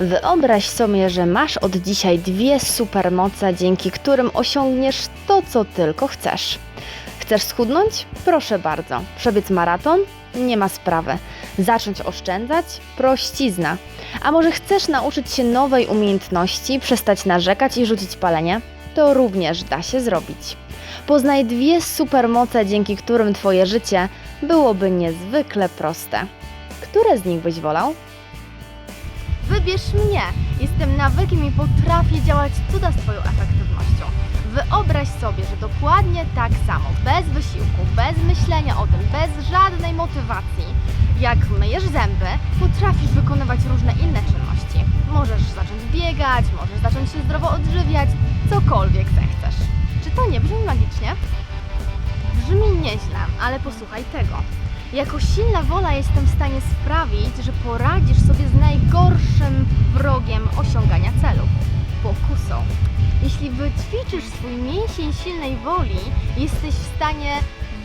Wyobraź sobie, że masz od dzisiaj dwie supermoce, dzięki którym osiągniesz to, co tylko chcesz. Chcesz schudnąć? Proszę bardzo. Przebiec maraton? Nie ma sprawy. Zacząć oszczędzać? Prościzna. A może chcesz nauczyć się nowej umiejętności, przestać narzekać i rzucić palenie? To również da się zrobić. Poznaj dwie supermoce, dzięki którym Twoje życie byłoby niezwykle proste. Które z nich byś wolał? Wybierz mnie! Jestem nawykiem i potrafię działać cuda z efektywnością. Wyobraź sobie, że dokładnie tak samo, bez wysiłku, bez myślenia o tym, bez żadnej motywacji, jak myjesz zęby, potrafisz wykonywać różne inne czynności. Możesz zacząć biegać, możesz zacząć się zdrowo odżywiać, cokolwiek zechcesz. Czy to nie brzmi magicznie? Brzmi nieźle, ale posłuchaj tego. Jako silna wola jestem w stanie sprawić, że poradzisz sobie najgorszym wrogiem osiągania celów pokusą. Jeśli wyćwiczysz swój mięsień silnej woli, jesteś w stanie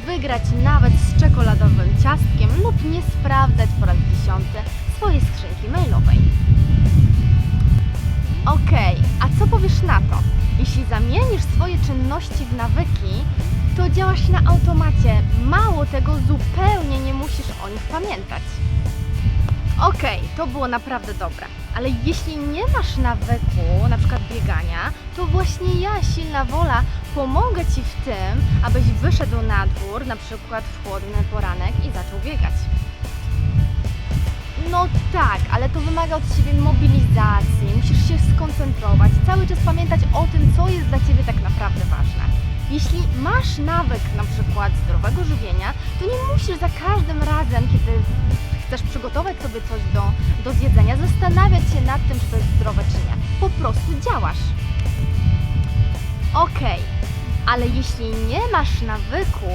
wygrać nawet z czekoladowym ciastkiem lub nie sprawdzać po raz dziesiąty swojej skrzynki mailowej. Okej, a co powiesz na to? Jeśli zamienisz swoje czynności w nawyki, to działasz na automacie. Mało tego, zupełnie nie musisz o nich pamiętać. Okej, to było naprawdę dobre, ale jeśli nie masz nawyku, na przykład biegania, to właśnie ja, silna wola, pomogę Ci w tym, abyś wyszedł na dwór, na przykład w chłodny poranek i zaczął biegać. No tak, ale to wymaga od Ciebie mobilizacji, musisz się skoncentrować, cały czas pamiętać o tym, co jest dla Ciebie tak naprawdę ważne. Jeśli masz nawyk na przykład zdrowego żywienia, to nie musisz za każdym razem, kiedy chcesz przygotować sobie coś do, do zjedzenia, zastanawiać się nad tym, czy to jest zdrowe, czy nie. Po prostu działasz. Okej, ale jeśli nie masz nawyku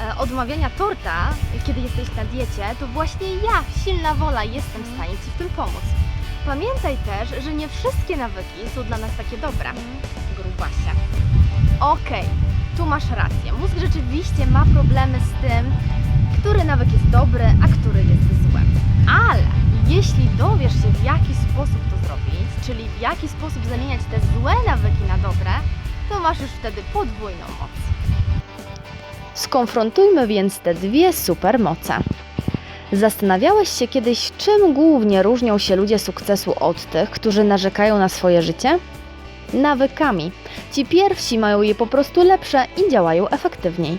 e, odmawiania torta, kiedy jesteś na diecie, to właśnie ja, silna wola, jestem w stanie Ci w tym pomóc. Pamiętaj też, że nie wszystkie nawyki są dla nas takie dobre. Grubasie. Okej, tu masz rację. Mózg rzeczywiście ma problemy z tym, który nawyk jest dobry, a który jest zły. Ale jeśli dowiesz się, w jaki sposób to zrobić, czyli w jaki sposób zamieniać te złe nawyki na dobre, to masz już wtedy podwójną moc. Skonfrontujmy więc te dwie supermoce. Zastanawiałeś się kiedyś, czym głównie różnią się ludzie sukcesu od tych, którzy narzekają na swoje życie? Nawykami. Ci pierwsi mają je po prostu lepsze i działają efektywniej.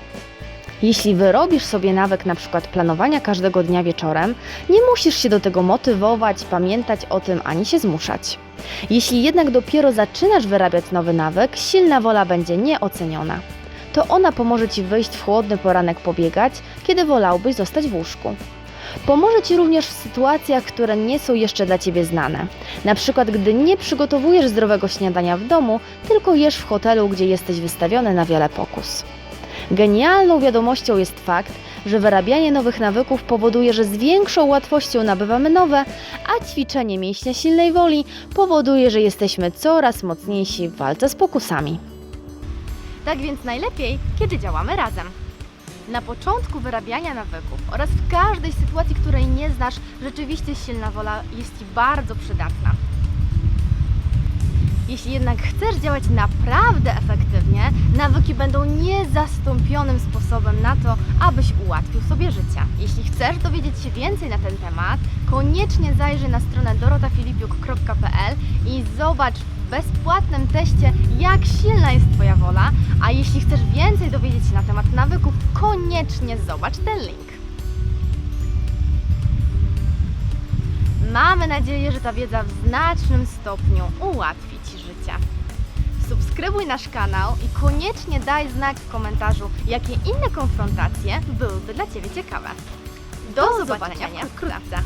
Jeśli wyrobisz sobie nawyk na przykład planowania każdego dnia wieczorem, nie musisz się do tego motywować, pamiętać o tym ani się zmuszać. Jeśli jednak dopiero zaczynasz wyrabiać nowy nawyk, silna wola będzie nieoceniona to ona pomoże Ci wyjść w chłodny poranek pobiegać, kiedy wolałbyś zostać w łóżku. Pomoże Ci również w sytuacjach, które nie są jeszcze dla Ciebie znane. Na przykład, gdy nie przygotowujesz zdrowego śniadania w domu, tylko jesz w hotelu, gdzie jesteś wystawiony na wiele pokus. Genialną wiadomością jest fakt, że wyrabianie nowych nawyków powoduje, że z większą łatwością nabywamy nowe, a ćwiczenie mięśnia silnej woli powoduje, że jesteśmy coraz mocniejsi w walce z pokusami. Tak więc najlepiej, kiedy działamy razem. Na początku wyrabiania nawyków oraz w każdej sytuacji, której nie znasz, rzeczywiście silna wola jest Ci bardzo przydatna. Jeśli jednak chcesz działać naprawdę efektywnie, nawyki będą niezastąpionym sposobem na to, abyś ułatwił sobie życie. Jeśli chcesz dowiedzieć się więcej na ten temat, koniecznie zajrzyj na stronę dorotafilipiuk.pl i zobacz w bezpłatnym teście, jak silna jest Twoja wola, a jeśli chcesz więcej dowiedzieć się na temat nawyków, koniecznie zobacz ten link. Mamy nadzieję, że ta wiedza w znacznym stopniu ułatwi Ci życie. Subskrybuj nasz kanał i koniecznie daj znak w komentarzu, jakie inne konfrontacje byłyby dla Ciebie ciekawe. Do, zobaczenia wkrótce.